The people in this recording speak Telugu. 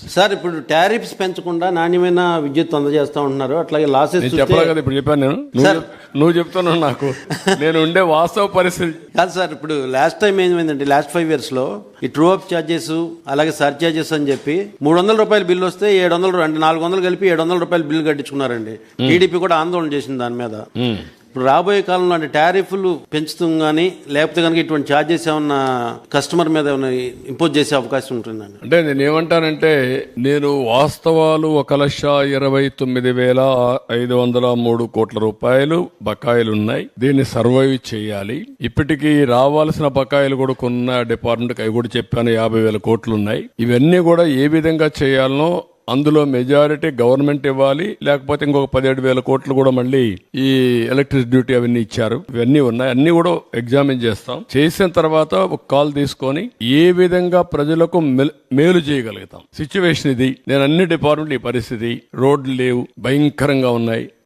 సార్ ఇప్పుడు టారిఫ్స్ పెంచకుండా నాణ్యమైన విద్యుత్ అందజేస్తా ఉంటున్నారు. అట్లాగే లాసెస్ చెప్పలే కదా ఇప్పుడు చెప్పాను నేను. నువ్వు చెప్తున్నావు నాకు. నేను ఉండే వాస్తవ పరిస్థితి. కాదు సార్ ఇప్పుడు లాస్ట్ టైం ఏమైందంటే లాస్ట్ ఫైవ్ ఇయర్స్లో ఈ ట్రూ అప్ ఛార్జెస్ అలాగే సర్ ఛార్జెస్ అని చెప్పి మూడు వందల రూపాయల బిల్లు వస్తే ఏడు వందలు అంటే నాలుగు వందలు కలిపి ఏడు వందల రూపాయల బిల్లు కట్టించుకున్నారండి. టీడీపీ కూడా ఆందోళన చేసింది దాని మీద. ఇప్పుడు రాబోయే కాలంలో అంటే టారిఫ్లు పెంచుతాం కానీ లేకపోతే కనుక ఇటువంటి ఛార్జెస్ ఏమన్నా కస్టమర్ మీద ఏమైనా ఇంపోజ్ చేసే అవకాశం ఉంటుందండి? అంటే నేను ఏమంటానంటే నేను వాస్తవాలు ఒక లక్ష ఇరవై తొమ్మిది వేల ఐదు వందల మూడు కోట్ల రూపాయలు బకాయిలు ఉన్నాయి. దీన్ని సర్వైవ్ చేయాలి. ఇప్పటికీ రావాల్సిన బకాయిలు కూడా కొన్న డిపార్ట్మెంట్ అవి కూడా చెప్పాను యాభై వేల కోట్లు ఉన్నాయి. ఇవన్నీ కూడా ఏ విధంగా చేయాలనో అందులో మెజారిటీ గవర్నమెంట్ ఇవ్వాలి లేకపోతే ఇంకొక పదిహేడు వేల కోట్లు కూడా మళ్ళీ ఈ ఎలక్ట్రిసిటీ డ్యూటీ అవన్నీ ఇచ్చారు. ఇవన్నీ ఉన్నాయి. అన్ని కూడా ఎగ్జామిన్ చేస్తాం. చేసిన తర్వాత ఒక కాల్ తీసుకొని ఏ విధంగా ప్రజలకు మేలు చేయగలుగుతాం. సిచ్యువేషన్ ఇది. నేను అన్ని డిపార్ట్మెంట్ ఈ పరిస్థితి. రోడ్లు లేవు. భయంకరంగా ఉన్నాయి.